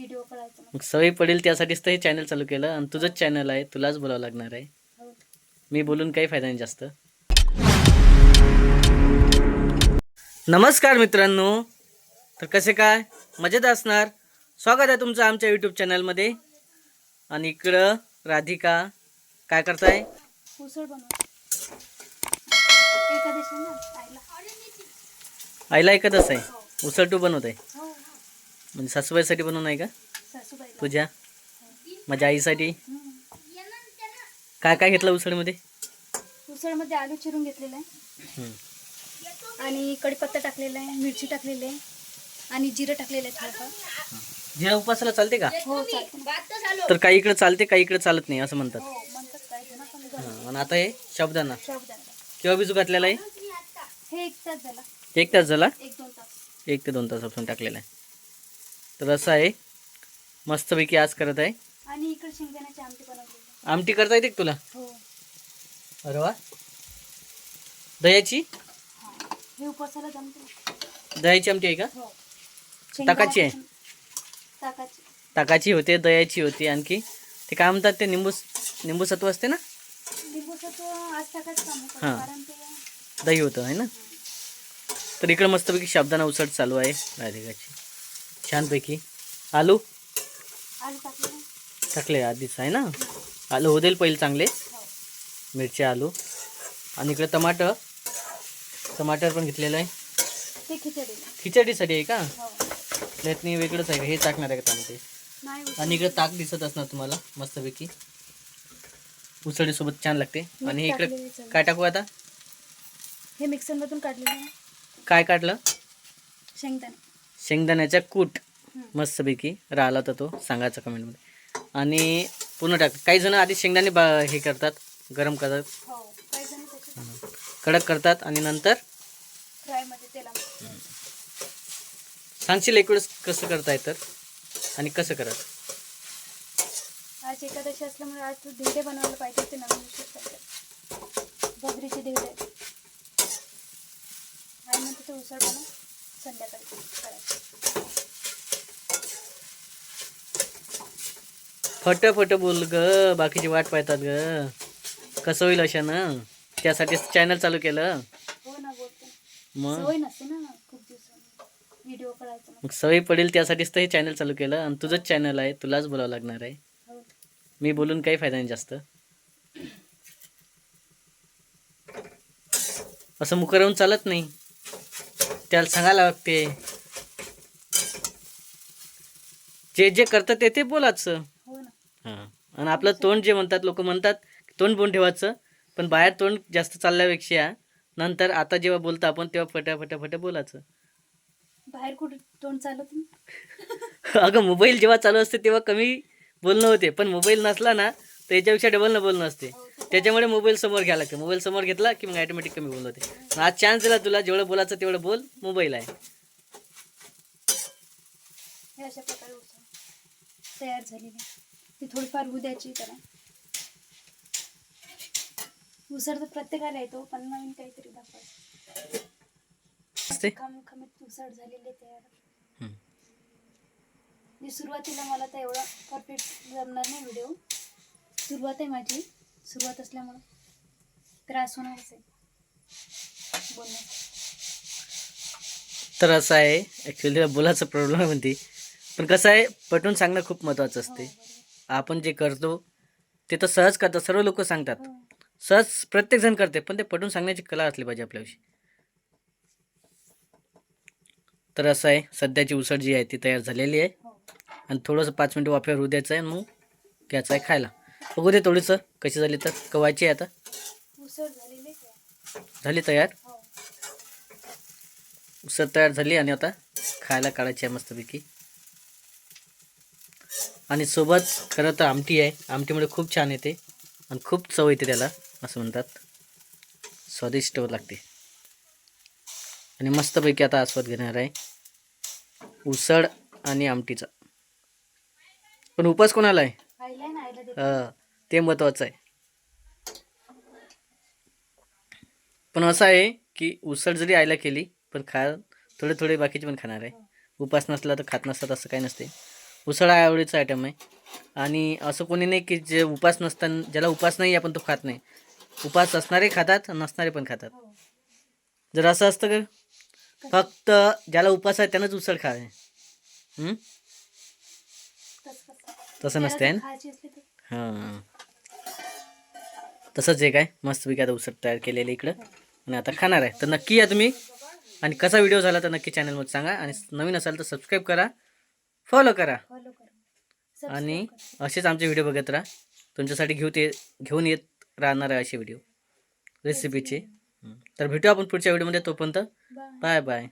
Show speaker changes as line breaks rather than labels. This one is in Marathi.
व्हिडिओ करायचा
मग सवय पडेल त्यासाठीच तर हे चॅनल चालू केलं. आणि तुझंच चॅनल आहे तुलाच बोलावं लागणार आहे.
हो.
मी बोलून काही फायदा नाही जास्त. नमस्कार मित्रांनो. तर कसे काय? मजेत असणार? स्वागत आहे तुमचं आमच्या यूट्यूब चॅनलमध्ये आणि इकडं राधिका काय करताय?
उसळ बनव आईला.
आईला ऐकतच आहे. उसळ तू बनवत आहे. म्हणजे सासूबाईसाठी बनवून आहे का? तुझ्या माझ्या आईसाठी?
हम्म.
काय काय घेतलं उसळमध्ये?
उसळमध्ये आलू चिरून घेतलेला आहे. आणि कढीपत्ता टाकलेला आहे मिरची टाकलेली आहे आणि जिरं टाकलेलं आहे थोडंफार.
जिरा उपासाला चालते का?
हो चालतं.
तर काही इकडे चालते काही इकडे चालत नाही असं म्हणतात.
हो
आणि आता हे शाबदाना. केव्हा भिजू घातलेला आहे?
हे एक तास झाला.
एक तास झाला?
एक दोन तास.
ते दोन तासापासून टाकलेला आहे. तर असं आहे. मस्तपैकी आज करत आहे.
आणि इकडे शेंगदाण्याची आमटी
आमटी करता येते का तुला.
हो.
अरे वा. दह्याची?
हा. हे उपवासाला जमते
दह्याची आमटी आहे का?
हो.
ताकाची आहे?
ताकाची.
ताकाची होते दह्याची होती आणखी. ते काय म्हणतात ते? निंबू निंबू सत्व असते ना?
लिंबूचं आज टाकायचं काम होतं
हां.
कारण ते
दही होतं आहे ना? तर इकडं मस्तपैकी शाबदाना उसळ चालू आहे. राधिकाची. छानपैकी. आलू?
आलू टाकले.
आधीच आहे ना? आलू होतील पहिले चांगले.
हो
मिरची आलू. आणि इकडे टमाटर. टमाटर पण घेतलेलं आहे. खिचडीसाठी आहे का?
हो.
त्यातनी वेगळंच आहे. का हे टाकणार आहे का त्यामध्ये. आणि इकडे ताक दिसत असणार तुम्हाला मस्तपैकी. उसळीसोबत छान लागते. आणि इकडे. काय टाकू आता?
हे मिक्सरमधून काढलेलं
काय काढलं?
शेंगदाणे.
शेंगदाण्याचा कूट. मस्तपैकी राहिला होता तो सांगायचा कमेंटमध्ये. आणि पूर्ण टाक काही जण आधी शेंगदाणे बा हे करतात गरम करतात.
हो
कडक करतात आणि नंतर? सांगशील एक वेळेस कसं करताय तर? आणि कसं करत?
आज एकादशी असल्यामुळे आज तू धिरडे बनवायला पाहिजे ते नवीन विशेष धिरडे आणि नंतर ते उसळ बनव. संध्याकाळी करायचं.
फट फट बोल ग बाकीची वाट पाहतात ग. कसं होईल अशा ना? त्यासाठीच चॅनल चालू केलं.
हो ना बोलते
मग?
सवय नसते ना खूप दिवसांनी. व्हिडिओ करायचं मग
मग सवय पडेल त्यासाठीच तर हे चॅनल चालू केलं. आणि तुझंच चॅनल आहे तुलाच बोलावं लागणार आहे.
हो.
मी बोलून काही फायदा नाही जास्त. असं मुख राहून चालत नाही. त्याला सांगायला लागते. जे जे करतात ते ते बोलायचं.
हो
हां. आणि आपलं तोंड जे म्हणतात लोक म्हणतात तोंड बोन ठेवायचं. पण बाहेर तोंड जास्त चालल्यापेक्षा नंतर आता जेव्हा बोलतो आपण तेव्हा फटा फटा फटा बोलायचं.
बाहेर कुठे तोंड चालत.
अगं मोबाईल जेव्हा चालू असते तेव्हा कमी बोलणं होते. पण मोबाईल नसला ना तर याच्यापेक्षा डबल न बोलणं असते. त्याच्यामुळे मोबाईल समोर घ्यायला लागते. मोबाईल समोर घेतला की मग ॲटोमॅटिक कमी बोलत होते आज चान्स दिला तुला जेवढं बोलायचं तेवढं बोल मोबाईल आहे.
अशा प्रकारे तयार झालेली. ती थोडीफार होऊ द्यायची त्याला. उसळ तर प्रत्येकाला येतो पण नवीन काहीतरी दाखवायचं.
असते
खम खमीत उसळ झालेली तयार. सुरुवातीला मला तर एवढा परफेक्ट जमणार नाही व्हिडिओ सुरुवात आहे माझी. सुरुवात असल्यामुळं त्रास होणारच आहे. बोलण्यात
तर असं आहे ॲक्च्युली बोलायचं प्रॉब्लेम म्हणते. पण कसं आहे पटवून सांगणं खूप महत्त्वाचं
हो,
असते. आपण जे करतो ते तर सहज करतात. सर्व लोक सांगतात.
हो.
सहज प्रत्येक जण करते पण ते पटवून सांगण्याची कला असली पाहिजे आपल्याविषयी. तर असं आहे सध्याची उसळ जी आहे ती तयार झालेली आहे.
हो.
आणि थोडंसं पाच मिनटं वाफ्यावर होऊ द्यायचं आहे आणि मग घ्यायचं आहे खायला. बघू दे थोडीसं कशी झाली तर? कवायची आहे आता. झाली तयार?
हो.
उसळ तयार झाली आणि आता खायला काढायची आहे मस्तपैकी. आणि सोबत खरं तर आमटी आहे. आमटीमुळे खूप छान येते. आणि खूप चव येते त्याला असं म्हणतात. स्वादिष्ट लागते. आणि मस्तपैकी आता आस्वाद घेणार आहे. उसळ आणि आमटीचा. पण उपास कोणाला आहे? ते महत्त्वाचं आहे. पण असं आहे की उसळ जरी आईला केली पण खा थोडे थोडे बाकीचे पण खाणार आहे. उपास नसला तर खात नसतात असं काही नसते. उसळ हा आवडीचा आयटम आहे. आणि असं कोणी नाही की जे उपास नसताना ज्याला उपास नाही आपण तो खात नाही. उपास असणारे खातात नसणारे पण खातात. जर असं असतं का? फक्त ज्याला उपास आहे त्यानंच उसळ खावे?
तसं
नसते हां. तसंच एक आहे मस्तपैकी आता उसळ तयार केलेली इकडं. आणि आता खाणार आहे. तर नक्की या तुम्ही. आणि कसा व्हिडिओ झाला तर नक्की चॅनलमध्ये सांगा. आणि नवीन असाल तर सबस्क्राईब करा. फॉलो करा. आणि. असेच आमचे व्हिडिओ बघत राहा. तुमच्यासाठी घेऊ ते घेऊन येत राहणार आहे असे व्हिडिओ. रेसिपीचे तर भेटू आपण पुढच्या व्हिडिओमध्ये तोपर्यंत. Bye bye